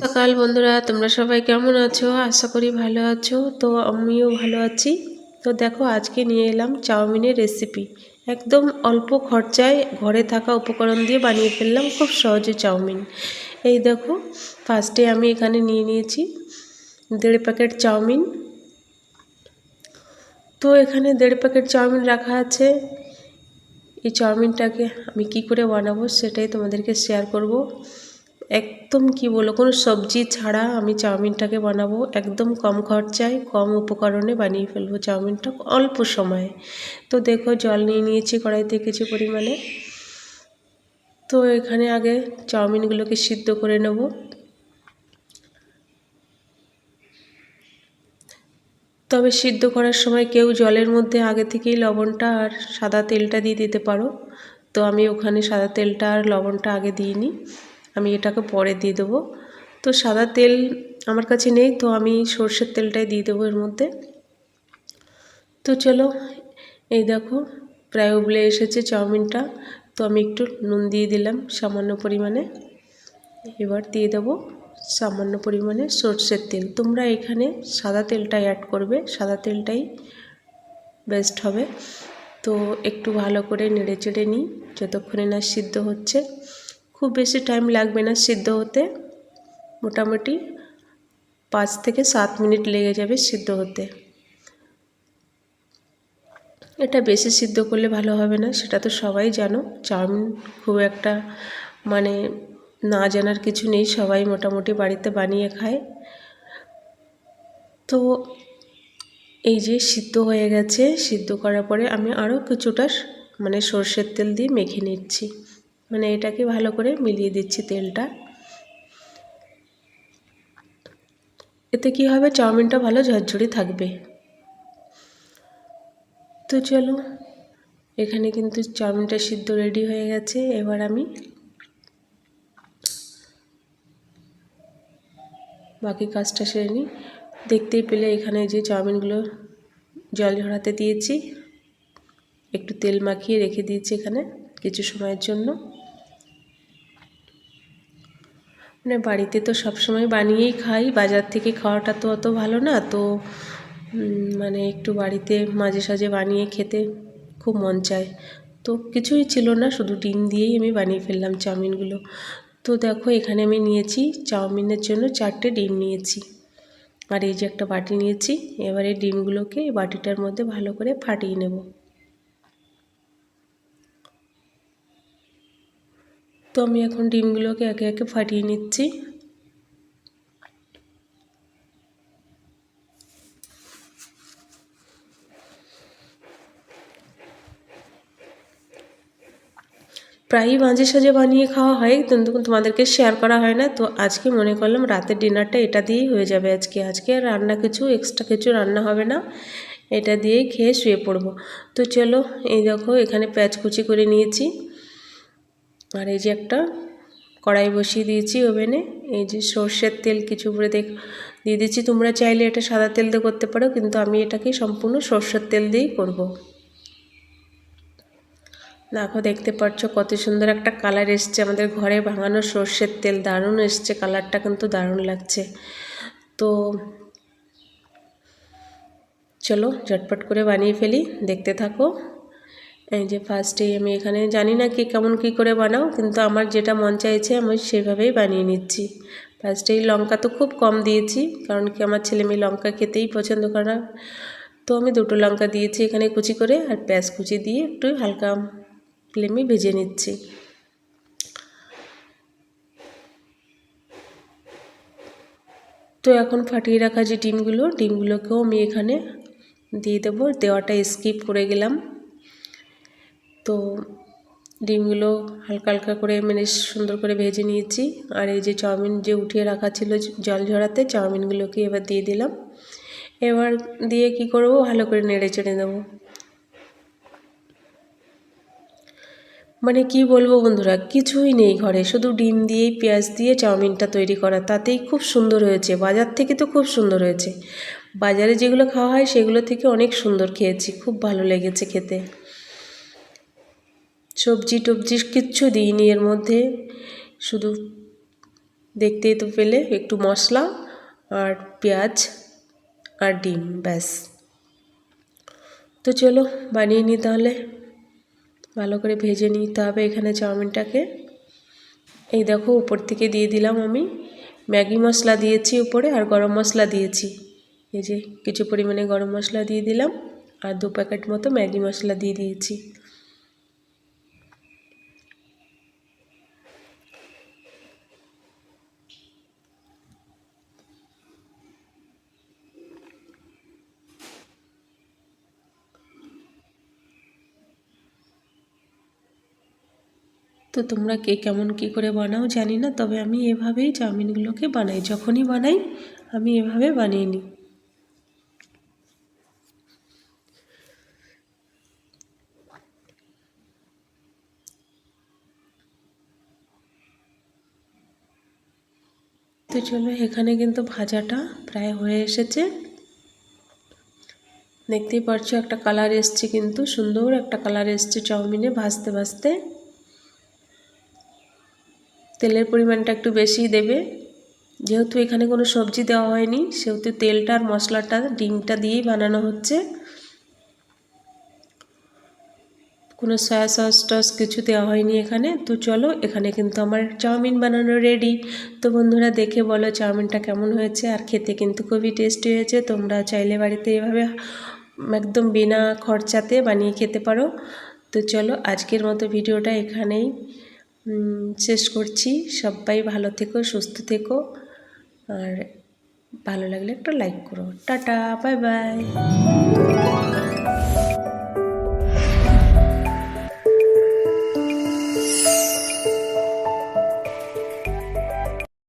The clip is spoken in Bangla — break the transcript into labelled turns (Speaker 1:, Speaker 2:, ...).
Speaker 1: সকাল বন্ধুরা, তোমরা সবাই কেমন আছো? আশা করি ভালো আছো। তো আমিও ভালো আছি। তো দেখো, আজকে নিয়ে এলাম চাউমিনের রেসিপি একদম অল্প খরচায় ঘরে থাকা উপকরণ দিয়ে বানিয়ে ফেললাম খুব সহজে চাউমিন। এই দেখো ফার্স্টে আমি এখানে নিয়ে নিয়েছি দেড় প্যাকেট চাউমিন। তো এখানে দেড় প্যাকেট চাউমিন রাখা আছে। এই চাউমিনটাকে আমি কি করে বানাবো সেটাই তোমাদেরকে শেয়ার করব। একদম কি বলো কোনো সবজি ছাড়া আমি চাউমিনটাকে বানাবো। একদম কম খরচায়, কম উপকরণে বানিয়ে ফেলব চাউমিনটা অল্প সময়ে। তো দেখো, জল নিয়ে নিয়েছি কড়াইতে কিছু পরিমাণে। তো এখানে আগে চাউমিনগুলোকে সিদ্ধ করে নেব। তবে সিদ্ধ করার সময় কেউ জলের মধ্যে আগে থেকেই লবণটা আর সাদা তেলটা দিয়ে দিতে পারো। তো আমি ওখানে সাদা তেলটা আর লবণটা আগে দিইনি। আমি এটাকে পরে দিয়ে দেবো। তো সাদা তেল আমার কাছে নেই, তো আমি সর্ষের তেলটাই দিয়ে দেবো এর মধ্যে। তো চলো, এই দেখো, প্রায় উবলে এসেছে চাউমিনটা। তো আমি একটু নুন দিয়ে দিলাম সামান্য পরিমাণে। এবার দিয়ে দেবো। সামান্য পরিমাণে সর্ষের তেল। তোমরা এখানে সাদা তেলটাই অ্যাড করবে। সাদা তেলটাই বেস্ট হবে। তো একটু ভালো করে নেড়ে চেড়ে নিই, যতক্ষণে না সিদ্ধ হচ্ছে। খুব বেশি টাইম লাগবে না সিদ্ধ হতে। মোটামুটি পাঁচ থেকে সাত মিনিট লেগে যাবে সিদ্ধ হতে। এটা বেশি সিদ্ধ করলে ভালো হবে না, সেটা তো সবাই জানো। চাউমিন খুব একটা মানে না জানার কিছু নেই, সবাই মোটামুটি বাড়িতে বানিয়ে খায়। তো এই যে সিদ্ধ হয়ে গেছে, সিদ্ধ করার পরে আমি আরও কিছুটা মানে সর্ষের তেল দিয়ে মেখে নিচ্ছি। মানে এটাকে ভালো করে মিলিয়ে দিচ্ছি তেলটা। এতে কি হবে, চাউমিনটা ভালো ঝরঝরি থাকবে। তো চলো, এখানে কিন্তু চাউমিনটা সিদ্ধ রেডি হয়ে গেছে। এবার আমি বাকি কাজটা সেরে নিই। দেখতেই পেলে এখানে যে চাউমিনগুলো জল ঝরাতে দিয়েছি, একটু তেল মাখিয়ে রেখে দিয়েছি এখানে কিছু সময়ের জন্য। মানে বাড়িতে তো সব সময় বানিয়েই খাই, বাজার থেকে খাওয়াটা তো অত ভালো না, তো মানে একটু বাড়িতে মাঝে সাঝে বানিয়ে খেতে খুব মন চায়। তো কিছুই ছিল না, শুধু ডিম দিয়েই আমি বানিয়ে ফেললাম চাউমিনগুলো। তো দেখো এখানে আমি নিয়েছি চাউমিনের জন্য চারটে ডিম নিয়েছি। আর এই যে একটা বাটি নিয়েছি, এবারে ডিমগুলোকে এই বাটিটার মধ্যে ভালো করে ফাটিয়ে নেব। তো আমি এখন ডিমগুলোকে একে একে ফাটিয়ে নিচ্ছি। প্রায়ই মাঝে সাঝে বানিয়ে খাওয়া হয়, কিন্তু তোমাদেরকে শেয়ার করা হয় না। তো আজকে মনে করলাম রাতের ডিনারটা এটা দিয়েই হয়ে যাবে আজকে। আজকে আর রান্না কিছু এক্সট্রা কিছু রান্না হবে না। এটা দিয়েই খেয়ে শুয়ে পড়ব। তো চলো, এই দেখো এখানে পেঁয়াজ কুচি করে নিয়েছি। আর এই যে একটা কড়াই বসিয়ে দিয়েছি ওভেনে। এই যে সর্ষের তেল কিছু করে দেখ, দিয়ে দিচ্ছি। তোমরা চাইলে এটা সাদা তেল দিয়ে করতে পারো, কিন্তু আমি এটাকে সম্পূর্ণ সর্ষের তেল দিয়েই করব। দেখো, দেখতে পাচ্ছ কত সুন্দর একটা কালার এসছে। আমাদের ঘরে ভাঙানো সর্ষের তেল, দারুণ এসছে। কালারটা কিন্তু দারুণ লাগছে। তো চলো, ঝটপট করে বানিয়ে ফেলি। দেখতে থাকো। এই যে ফার্স্টেই আমি এখানে জানি না কি কেমন কি করে বানাও, কিন্তু আমার যেটা মন চাইছে আমি সেভাবেই বানিয়ে নিচ্ছি। ফার্স্টেই লঙ্কা তো খুব কম দিয়েছি, কারণ কি আমার ছেলে মেয়ে লঙ্কা খেতেই পছন্দ করে না। তো আমি দুটো লঙ্কা দিয়েছি এখানে কুচি করে, আর পেঁয়াজ কুচি দিয়ে একটু হালকা ফ্লেমে ভেজে নিচ্ছি তো এখন ফাটিয়ে রাখা যে ডিমগুলো, ডিমগুলোকেও আমি এখানে দিয়ে দেবো। দেওয়াটা স্কিপ করে গেলাম। তো ডিমগুলো হালকা হালকা করে মানে সুন্দর করে ভেজে নিয়েছি। আর এই যে চাউমিন যে উঠিয়ে রাখা ছিল জল ঝরাতে, চাউমিনগুলোকে এবার দিয়ে দিলাম। এবার দিয়ে কি করব? ভালো করে নেড়ে চেড়ে দেবো মানে কি বলব বন্ধুরা, কিছুই নেই ঘরে। শুধু ডিম দিয়েই পেঁয়াজ দিয়ে চাউমিনটা তৈরি করা। তাতেই খুব সুন্দর হয়েছে। বাজার থেকে তো খুব সুন্দর হয়েছে। বাজারে যেগুলো খাওয়া হয় সেগুলো থেকে অনেক সুন্দর খেয়েছি। খুব ভালো লেগেছে খেতে। সবজি টবজি কিচ্ছু দিইনি এর মধ্যে। শুধু দেখতেই তো পেলে একটু মশলা আর পেঁয়াজ আর ডিম, ব্যাস। তো চলো, বানিয়ে নিই তাহলে। ভালো করে ভেজে নিতে হবে এখানে চাউমিনটাকে। এই দেখো, উপর থেকে দিয়ে দিলাম আমি। ম্যাগি মশলা দিয়েছি উপরে আর গরম মশলা দিয়েছি। এই যে, কিছু পরিমাণে গরম মশলা দিয়ে দিলাম আর দু প্যাকেট মতো ম্যাগি মশলা দিয়ে দিয়েছি। তো তোমরা কে কেমন কি করে বানাও জানি না, তবে আমি এভাবেই চাউমিনগুলোকে বানাই। যখনই বানাই, আমি এভাবে বানিয়ে নিই। তো চলো, এখানে কিন্তু ভাজাটা প্রায় হয়ে এসেছে। দেখতেই পারছ, একটা কালার এসছে কিন্তু, সুন্দর একটা কালার এসছে চাউমিনে ভাজতে ভাজতে। তেলের পরিমাণটা একটু বেশি দেবে। যেহেতু এখানে কোনো সবজি দেওয়া হয়নি, সেহেতু তেলটা আর মশলাটা, ডিমটা দিয়েই বানানো হচ্ছে। কোনো সয়া সস টস কিছু দেওয়া হয়নি এখানে। তো চলো, এখানে কিন্তু আমার চাউমিন বানানো রেডি তো বন্ধুরা, দেখে বলো চাউমিনটা কেমন হয়েছে? আর খেতে কিন্তু খুবই টেস্টি হয়েছে। তোমরা চাইলে বাড়িতে এভাবে একদম বিনা খরচাতে বানিয়ে খেতে পারো। তো চলো, আজকের মতো ভিডিওটা এখানেই। শেষ করছি। সবাই ভালো থেকো, সুস্থ থেকো। আর ভালো লাগলে একটা লাইক করো। Tata bye bye